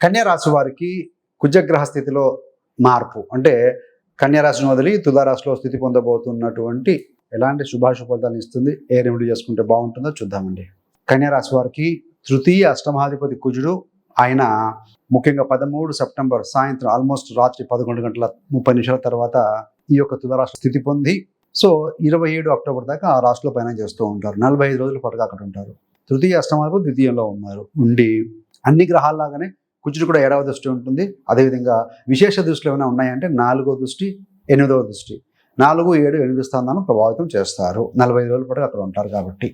కన్యారాశి వారికి కుజగ్రహ స్థితిలో మార్పు. అంటే కన్యారాశిని వదిలి తులారాశిలో స్థితి పొందబోతున్నటువంటి ఎలాంటి శుభాశుభ ఫలితాలను ఇస్తుంది ఏ రెమెడీ చేసుకుంటే బాగుంటుందో చూద్దామండి. కన్యారాశి వారికి తృతీయ అష్టమాధిపతి కుజుడు ఆయన ముఖ్యంగా పదమూడు సెప్టెంబర్ సాయంత్రం ఆల్మోస్ట్ రాత్రి పదకొండు గంటల ముప్పై నిమిషాల తర్వాత ఈ యొక్క తులారాశి స్థితి పొంది సో ఇరవై ఏడు అక్టోబర్ దాకా ఆ రాష్ట్రంలో పైన చేస్తూ ఉంటారు. నలభై ఐదు రోజుల పాటుగా అక్కడ ఉంటారు. తృతీయ అష్టమాధిపతి ద్వితీయంలో ఉన్నారు. ఉండి అన్ని గ్రహాల్లాగానే కుజుడు కూడా ఏడవ దృష్టి ఉంటుంది. అదేవిధంగా విశేష దృష్టిలు ఏమైనా ఉన్నాయంటే నాలుగో దృష్టి ఎనిమిదవ దృష్టి. నాలుగు ఏడు ఎనిమిది స్థానాలను ప్రభావితం చేస్తారు. నలభై ఐదు రోజుల పాటు అక్కడ ఉంటారు కాబట్టి.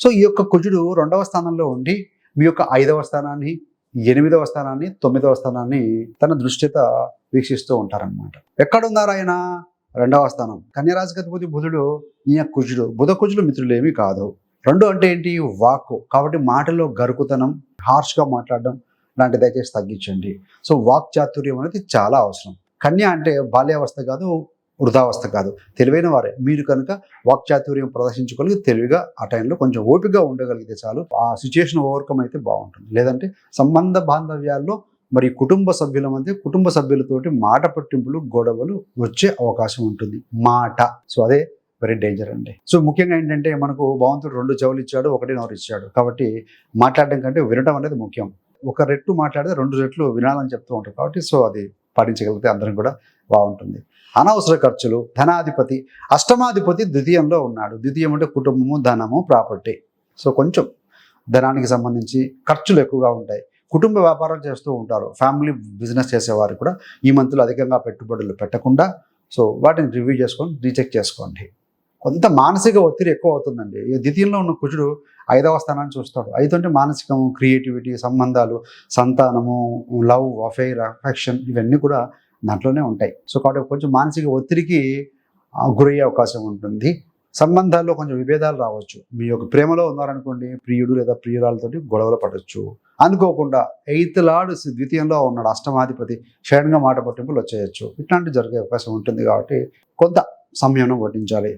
సో ఈ యొక్క కుజుడు రెండవ స్థానంలో ఉండి మీ యొక్క ఐదవ స్థానాన్ని ఎనిమిదవ స్థానాన్ని తొమ్మిదవ స్థానాన్ని తన దృష్టిత వీక్షిస్తూ ఉంటారనమాట ఎక్కడున్నారు ఆయన? రెండవ స్థానం. కన్యరాజగతిపతి బుధుడు ఈయన కుజుడు. బుధ కుజుడు మిత్రులేమీ కాదు. రెండు అంటే ఏంటి? వాక్కు. కాబట్టి మాటలో గరుకుతనం హార్ష్గా మాట్లాడడం లాంటి దయచేసి తగ్గించండి. సో వాక్ చాతుర్యం అనేది చాలా అవసరం. కన్య అంటే బాల్యావస్థ కాదు వృధావస్థ కాదు. తెలివైన వారే. మీరు కనుక వాక్చాతుర్యం ప్రదర్శించుకోగలిగి తెలివిగా ఆ టైంలో కొంచెం ఓపికగా ఉండగలిగితే చాలు. ఆ సిచ్యుయేషన్ ఓవర్కమ్ అయితే బాగుంటుంది. లేదంటే సంబంధ బాంధవ్యాల్లో మరి కుటుంబ సభ్యుల మధ్య కుటుంబ సభ్యులతోటి మాట పట్టింపులు గొడవలు వచ్చే అవకాశం ఉంటుంది. మాట. సో అదే వెరీ డేంజర్ అండి. సో ముఖ్యంగా ఏంటంటే మనకు భగవంతుడు రెండు చెవులు ఇచ్చాడు ఒకటి నోరు ఇచ్చాడు. కాబట్టి మాట్లాడడం కంటే వినడం అనేది ముఖ్యం. ఒక రెట్టు మాట్లాడితే రెండు రెట్లు వినాలని చెప్తూ ఉంటారు కాబట్టి సో అది పాటించగలిగితే అందరం కూడా బాగుంటుంది. అనవసర ఖర్చులు ధనాధిపతి అష్టమాధిపతి ద్వితీయంలో ఉన్నాడు. ద్వితీయం అంటే కుటుంబము ధనము ప్రాపర్టీ. సో కొంచెం ధనానికి సంబంధించి ఖర్చులు ఎక్కువగా ఉంటాయి. కుటుంబ వ్యాపారం చేస్తూ ఉంటారు. ఫ్యామిలీ బిజినెస్ చేసేవారు కూడా ఈ మంత్లో అధికంగా పెట్టుబడులు పెట్టకుండా సో వాటిని రివ్యూ చేసుకొని రీచెక్ చేసుకోండి. కొంత మానసిక ఒత్తిడి ఎక్కువ అవుతుందండి ఈ ద్వితీయంలో ఉన్న కుజుడు ఐదవ స్థానాన్ని చూస్తాడు. ఐదు అంటే మానసికము క్రియేటివిటీ సంబంధాలు సంతానము లవ్ అఫైర్ అఫెక్షన్ ఇవన్నీ కూడా దాంట్లోనే ఉంటాయి. సో కాబట్టి కొంచెం మానసిక ఒత్తిడికి గురయ్యే అవకాశం ఉంటుంది. సంబంధాల్లో కొంచెం విభేదాలు రావచ్చు. మీ యొక్క ప్రేమలో ఉన్నారనుకోండి ప్రియుడు లేదా ప్రియురాలతోటి గొడవలు పడవచ్చు అనుకోకుండా ఎయిత్ లాడు ద్వితీయంలో ఉన్నాడు అష్టమాధిపతి షడన్గా మాట పట్టింపులు వచ్చేయచ్చు. ఇట్లాంటివి జరిగే అవకాశం ఉంటుంది కాబట్టి కొంత సంయమనం వడ్డించాలి.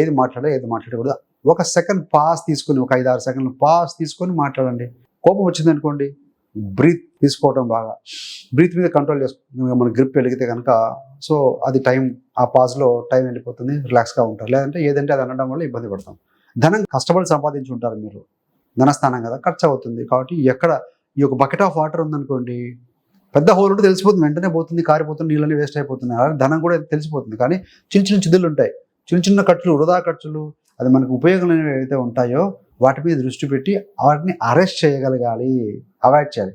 ఏది మాట్లాడాలి ఏది మాట్లాడకూడదు. ఒక సెకండ్ పాస్ తీసుకొని ఒక ఐదు ఆరు సెకండ్లు పాస్ తీసుకొని మాట్లాడండి. కోపం వచ్చిందనుకోండి బ్రీత్ తీసుకోవడం బాగా. బ్రీత్ మీద కంట్రోల్ చేసుకుంటుంది మన గ్రిప్ వెలిగితే కనుక సో అది టైం ఆ పాజ్లో టైం వెళ్ళిపోతుంది రిలాక్స్గా ఉంటారు. లేదంటే ఏదంటే అది అనడం వల్ల ఇబ్బంది పడతాం. ధనం కష్టపడి సంపాదించి ఉంటారు మీరు. ధనస్థానం కదా ఖర్చు అవుతుంది. కాబట్టి ఎక్కడ ఈ యొక్క బకెట్ ఆఫ్ వాటర్ ఉందనుకోండి పెద్ద హోల్ ఉంటే తెలిసిపోతుంది. వెంటనే పోతుంది కారిపోతుంది నీళ్ళని వేస్ట్ అయిపోతుంది అలాగే ధనం కూడా తెలిసిపోతుంది. కానీ చిన్న చిన్న చిదులు ఉంటాయి. చిన్న చిన్న ఖర్చులు వృధా ఖర్చులు అది మనకు ఉపయోగం ఏవైతే ఉంటాయో వాటి మీద దృష్టి పెట్టి వాటిని అరెస్ట్ చేయగలగాలి అవాయిడ్ చేయాలి.